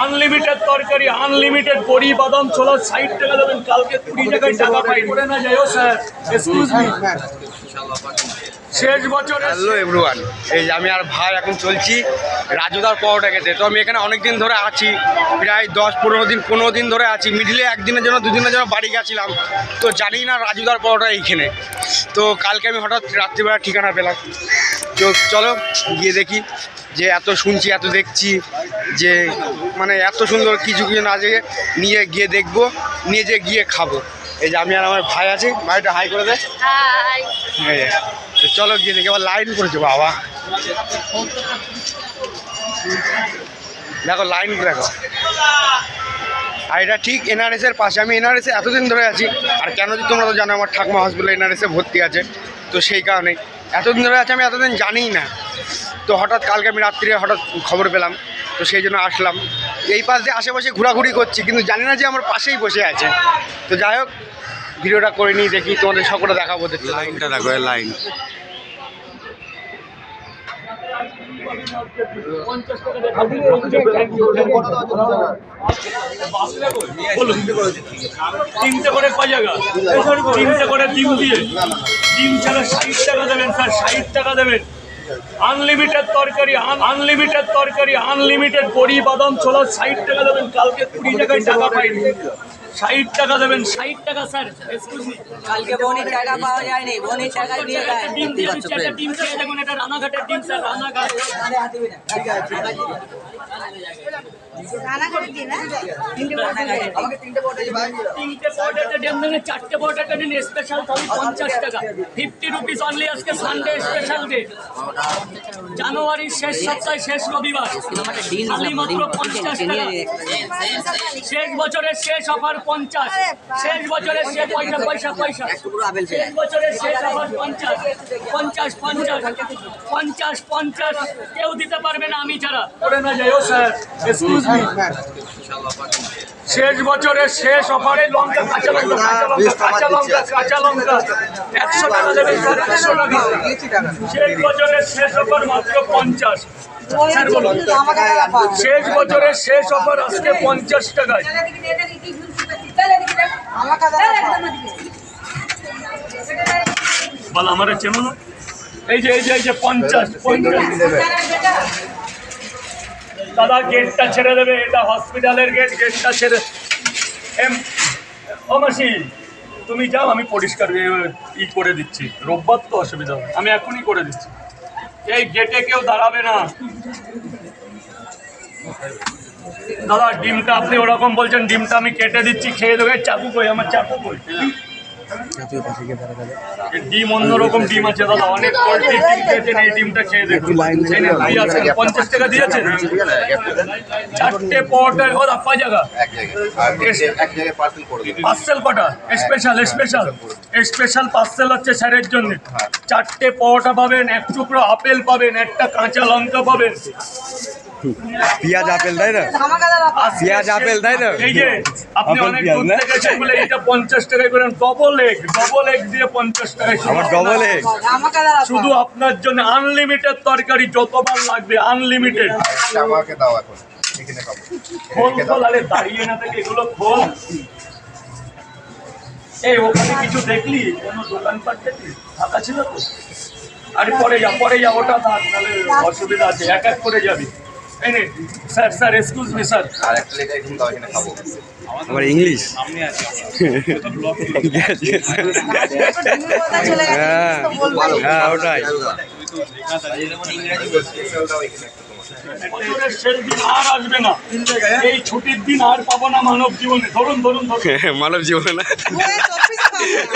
Unlimited তরকারি unlimited বড়ি, বাদাম, ছোলা, ষাট টাকা দেবেন। কালকে কুড়ি টাকায় টাকা পাই। করে না, যাই স্যার। এক্সকিউজ মি শেষ বছরে হ্যালো এভরিওয়ান এই আমি আর ভাই এখন চলছি রাজুদার পরোটা খেতে। তো আমি এখানে অনেক দিন ধরে আছি, প্রায় দশ, পনেরো দিন পনেরো দিন ধরে আছি। মিডিলে একদিনের জন্য, দুদিনের জন্য বাড়ি গেছিলাম। তো জানি না রাজুদার পরোটা এইখানে। তো কালকে আমি হঠাৎ রাত্রিবেলা ঠিকানা পেলাম। তো চলো গিয়ে দেখি। যে এত শুনছি এত দেখছি যে মানে এত সুন্দর কিছু কিছু না যে নিয়ে গিয়ে দেখব নিয়ে যে গিয়ে খাব। এই যে আমি আর আমার ভাই আছে ভাইটা হাই করে তো চলো গিয়ে দেখি আবার লাইন করেছে বাবা। দেখো লাইন দেখো। আর এটা ঠিক এনআরএস এর পাশে আমি এনআরএস এ এতদিন ধরে আছি আর কেন যে তোমরা তো জানো আমার ঠাকুমা হসপিটাল এনআরএস এ ভর্তি আছে তো সেই কারণে। এতদিন ধরে আছে আমি এতদিন জানিই না। তো হঠাৎ কালকে আমি রাত্রিরে হঠাৎ খবর পেলাম তো সেই জন্য আসলাম। এই পাশ দিয়ে আশেপাশে ঘোরাঘুরি করছি কিন্তু জানি না যে আমার পাশেই বসে আছে। তো যাই হোক ভিডিওটা করে নিয়ে দেখি তোমাদের সকলে দেখাবো লাইনটা দেখো লাইন। তিনটে করে জায়গা? তিনটে করে ডিম দিয়ে। ডিম ছাড়া ষাট টাকা দেবেন স্যার ষাট টাকা দেবেন। আনলিমিটেড তরকারি আনলিমিটেড তরকারি আনলিমিটেড বড়ি বাদাম ছোলা ষাট টাকা দেবেন কালকে কুড়ি টাকায় টাকা পাইনি ষাট টাকা দেবেন ষাট টাকা স্যার কালকে বনির টাকা পাওয়া যায়নি বনির টাকা দিয়ে একটা ডিম দিয়ে দিচ্ছি, একটা ডিম দিয়ে দেখুন এটা রানাঘাটের ডিম স্যার রানাঘাট চারটে স্পেশাল থালি পঞ্চাশ টাকা। ফিফটি রুপিস অনলি আজকে সানডে স্পেশাল ডে জানুয়ারির শেষ সপ্তাহে শেষ রবিবার। মাত্র পঞ্চাশ টাকা। শেষ বছরের শেষ অফার পঞ্চাশ। শেষ বছরের শেষ পয়সা পয়সা পয়সা। শেষ বছরের শেষ অফার পঞ্চাশ। পঞ্চাশ পঞ্চাশ। পঞ্চাশ পঞ্চাশ। কেউ দিতে পারবে না আমি ছাড়া। করে না যাই ও স্যার। শেষ বছরের শেষ অফারে লঙ্কা কাঁচা লঙ্কা কাঁচা লঙ্কা কাঁচা লঙ্কা একশো টাকা স্যার একশো টাকা শেষ বছরের শেষ অফার মাত্র পঞ্চাশ। বলুন শেষ বছরের শেষ অফার আজকে পঞ্চাশ টাকায়। বল আমার চেনো এই যে এই যে এই যে পঞ্চাশ পঞ্চাশ। দাদা গেটটা ছেড়ে দেবে, এটা হসপিটালের গেট গেটটা ছেড়ে এম, ও মাসি, তুমি যাও, আমি পরিষ্কার ই করে দিচ্ছি। রোববার তো অসুবিধা হবে, আমি এখনই করে দিচ্ছি। এই গেটে কেউ দাঁড়াবে না। দাদা, ডিমটা আপনি ওরকম বলছেন, ডিমটা আমি কেটে দিচ্ছি, খেয়ে দেবে, চাকু কই, আমার চাকু কই? এই ডিম অন্যরকম ডিম আছে দাদা অনেক কোয়ালিটির ডিম খেয়েছেন এই ডিমটা খেয়ে দেখুন। ভাই পঞ্চাশ টাকা দিয়েছেন? চারটে পটের ও কয় জায়গা? পার্সেল কটা? Special special. স্পেশাল পার্সেল হচ্ছে স্যারের জন্য। চারটে পরোটা পাবেন এক টুকরো আপেল পাবেন একটা কাঁচা লঙ্কা পাবেন। পেঁয়াজ আপেল তাই না? পেঁয়াজ, আপেল, তাই তো? এই যে আপনি অনেক দূর থেকে এসেছেন বলে এটা পঞ্চাশ টাকায় করেন ডবল এগ ডবল এগ দিয়ে পঞ্চাশ টাকায় আমার ডবল এগ শুধু আপনার জন্য আনলিমিটেড তরকারি যতবার লাগবে আনলিমিটেড আমাকে দাও এখন এখানে খাব। খোল খোল আরে দাঁড়িয়ে না থেকে এগুলো খোল। এই ওখানে কিছু দেখলি? কোনো দোকানপাট দেখলি? ফাঁকা ছিল তো? আরে পরে যা পরে যা ওটা থাক নাহলে অসুবিধা আছে এক এক করে যাবি। নে sir sir excuse me sir আর একটা লেগে এখন দাও এখানে খাব আমার ইংলিশ হ্যাঁ হ্যাঁ ওটাই ইংরেজি বলছি স্পেশাল দাও এখানে একটা তোমার বছরের শেষ দিন আর আসবে না এই ছুটির দিন আর পাবো না মানব জীবনে ধরুন ধরুন ধরুন মানব জীবনে না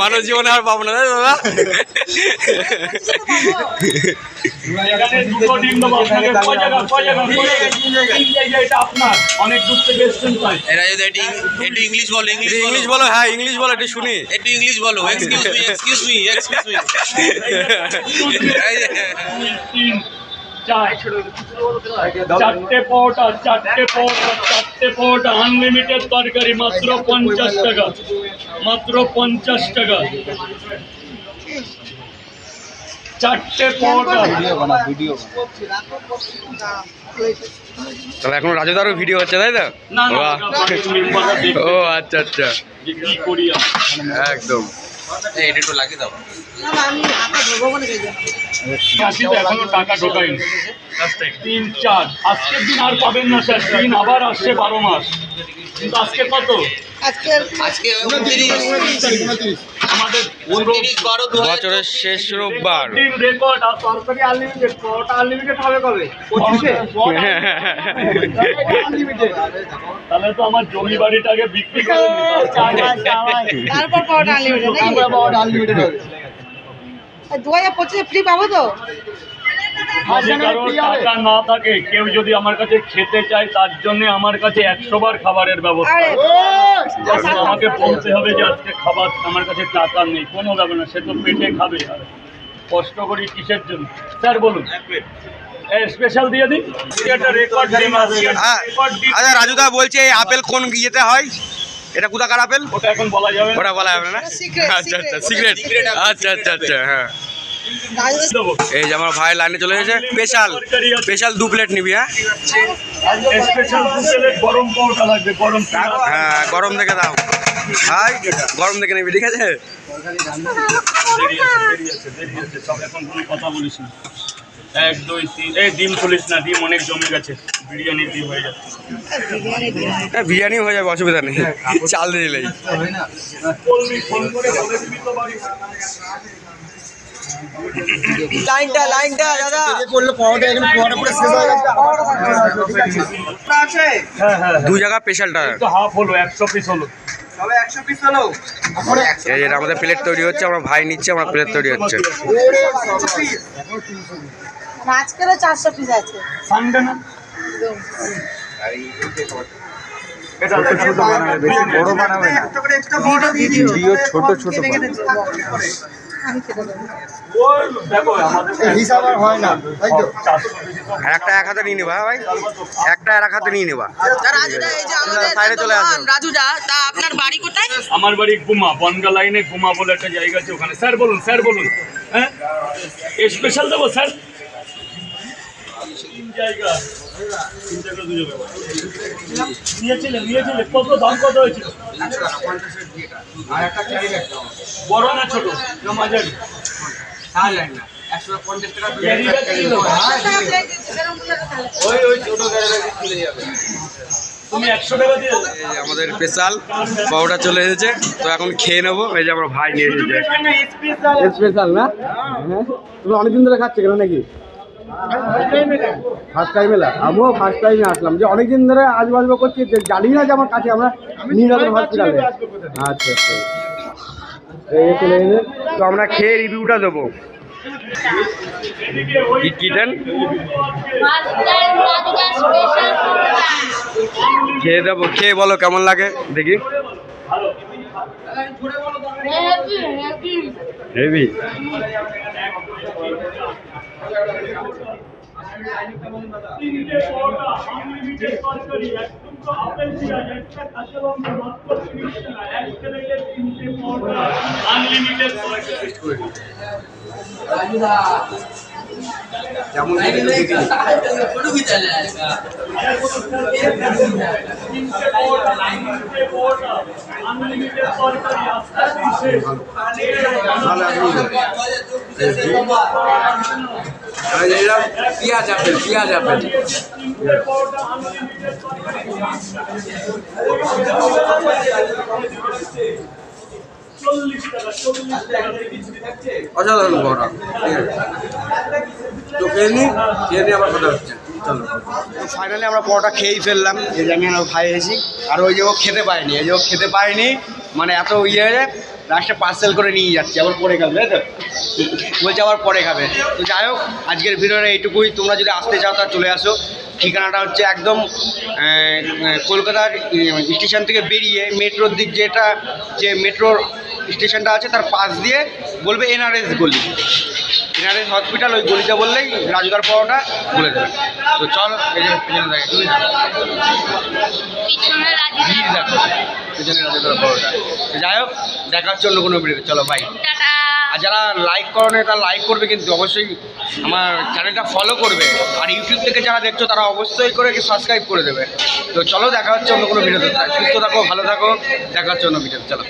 মানব জীবনে আর পাবো না দাদা? এখানে দুটো ডিম দেবো আপনাকে। কয় জায়গা কয় জায়গা কয় জায়গা? তিন জায়গা, এটা আপনার। অনেক দূর থেকে এসছেন তাই। এরা যদি একটু একটু ইংলিশ বলো ইংলিশ ইংলিশ বলো হ্যাঁ ইংলিশ বলো একটু শুনি। একটু ইংলিশ বলো। Excuse me excuse me excuse me চারটে চারটে চারটে আনলিমিটেড তরকারি মাত্র পঞ্চাশ টাকা মাত্র পঞ্চাশ টাকা চারটে তাহলে এখন রাজুদারও ভিডিও হচ্ছে তাই তো ও আচ্ছা আচ্ছা। একদম এটা একটু লাগিয়ে দাও। টাকা তিন চার আজকের দিন আর পাবেন না স্যার দিন আবার আসছে বারো মাস। কিন্তু আজকে কত? আজকে উনত্রিশ। আমাদের বছরের শেষ রোববার। রেকর্ড আর সরকারি আনলিমিটেড পরোটা আনলিমিটেড হবে কবে? তাহলে তো আমার জমি বাড়িটাকে বিক্রি করে নিতে হবে। তারপর আনলিমিটেড দু হাজার পঁচিশে ফ্রি পাবো তো? যদি কারোর টাকা না থাকে কেউ যদি আমার কাছে খেতে চায় তার জন্য আমার কাছে একশো বার খাবারের ব্যবস্থা। আরে আছে। এখন আমাকে বলতে হবে যে আজকে খাবার আমার কাছে টাকা নেই কোনো ব্যাপার না সে তো পেটে খাবে। আর কষ্ট করি কিসের জন্য? স্যার বলুন। স্পেশাল দিয়ে দিন। রেকর্ড হ্যাঁ আচ্ছা রাজুদা বলছে এই আপেল কোন ইয়েতে হয়? এটা কোথাকার আপেল? ওটা এখন বলা যাবে না। ওটা বলা যাবে না? আচ্ছা আচ্ছা. সিক্রেট আচ্ছা আচ্ছা আচ্ছা হ্যাঁ। এই যে আমার ভাই লাইনে চলে এসেছে। স্পেশাল স্পেশাল দু প্লেট নিবি হ্যাঁ। হ্যাঁ গরম দেখে দাও। ভাই গরম দেখে নিবি ঠিক আছে? এক দুই তিন এই ডিম খুলিস না ডিম অনেক জমে গেছে বিরিয়ানি ডিম হয়ে যাচ্ছে। বিরিয়ানি হ্যাঁ, বিরিয়ানি হয়ে যাবে অসুবিধা নেই চাল দিয়ে দিলেই। বলবি ফোন করে বলে দিবি তো বাড়ি লাইনটা লাইনটা দাদা হ্যাঁ হ্যাঁ দু জায়গা স্পেশালটা তো হাফ হলো একশো পিস হলো। এই যে এটা আমাদের প্লেট তৈরি হচ্ছে আমরা ভাই নিচ্ছে আমার প্লেট তৈরি হচ্ছে। আজকেরও চারশো পিস আছে। সানডে না? বড় বানাবে ছোট ছোট আমি খেতে দেবো হিসাব আর হয় না তাই তো? আর একটা এক হাতে নিয়ে নেবা হ্যাঁ ভাই? একটা এক হাতে নিয়ে নেবা। তা রাজুদা এই যে আমাদের সাইডে চলে। রাজুদা তা আপনার বাড়ি কোথায়? আমার বাড়ি গুমা বনগা লাইনে গুমা বলে একটা জায়গা আছে ওখানে। স্যার বলুন স্যার বলুন। হ্যাঁ? স্পেশাল দেবো স্যার? তিন জায়গা। তিন জায়গা দু জায়গা। নিয়েছিলেন নিয়েছিলেন কত দাম কত হয়েছিল? বড় না ছোট? না মাঝারি? ক্যারি ব্যাগ ওই ওই ছোট ক্যারি ব্যাগ চলে যাবে। তুমি একশো টাকা দিয়ে দেবে। এই যে আমাদের স্পেশাল পাউডা চলে এসেছে। তো এখন খেয়ে নেব। এই যে আমার ভাই নিয়ে এসেছে। স্পেশাল না? হ্যাঁ। তুমি অনেকদিন ধরে খাচ্ছে কেন নাকি? ফার্স্ট টাইম এলা? আমিও ফার্স্ট টাইমে আসলাম। যে অনেকদিন ধরে আজ বাজবা করছি যে জানি না যে আমার কাছে আমরা নীলনগর হসপিটালে আচ্ছা আচ্ছা। এই চলে তো আমরা খেয়ে রিভিউটা দেবো। কি কি খেয়ে দেবো। খেয়ে বলো কেমন লাগে? দেখি। হেভি তিনটে পরোটা আনলিমিটেড তরকারি একদম তো আপেল পেঁয়াজ একটা কাঁচা লঙ্কা মাত্র তিরিশ টাকা এক প্লেটে তিনটে পরোটা আনলিমিটেড তরকারি তিনটে পরোটা তিনটে পরোটা আনলিমিটেড তরকারি আস্তে আস্তে পেঁয়াজ আপেল পেঁয়াজ আপেল তো নিয়ে চলো ফাইনালি আমরা পরোটা খেয়েই ফেললাম। এই যে আমি এসেছি। আর ওই যে ও খেতে পায়নি এই যে ও খেতে পায়নি মানে এত ইয়ে লাস্টে পার্সেল করে নিয়ে যাচ্ছি, আবার পরে খাবে, তাই তো? বলছে আবার পরে খাবে। তো যাই হোক, আজকের ভিডিওটা এইটুকুই। তোমরা যদি আসতে চাও তা চলে আসো। ঠিকানাটা হচ্ছে একদম কলকাতার স্টেশন থেকে বেরিয়ে মেট্রোর দিক যেটা, যে মেট্রোর স্টেশনটা আছে, তার পাশ দিয়ে বলবে এনআরএস গলি। এনআরএস হসপিটাল ওই গলিতে বললেই রাজুদার পাওয়াটা বলে দেবে। তো চল এই যে পেছনে দেখে তুমি ভিড় দেখো পেছনে রাজুদার পাওয়াটা যাই হোক দেখা হচ্ছে অন্য কোনো ভিডিও চলো বাই আর যারা লাইক করো তারা লাইক করবে কিন্তু অবশ্যই আমার চ্যানেলটা ফলো করবে। আর ইউটিউব থেকে যারা দেখছ তারা অবশ্যই করে সাবস্ক্রাইব করে দেবে। তো চলো দেখা হচ্ছে অন্য কোনো ভিডিওতে। সুস্থ থাকো ভালো থাকো দেখা হচ্ছে অন্য ভিডিওতে চলো।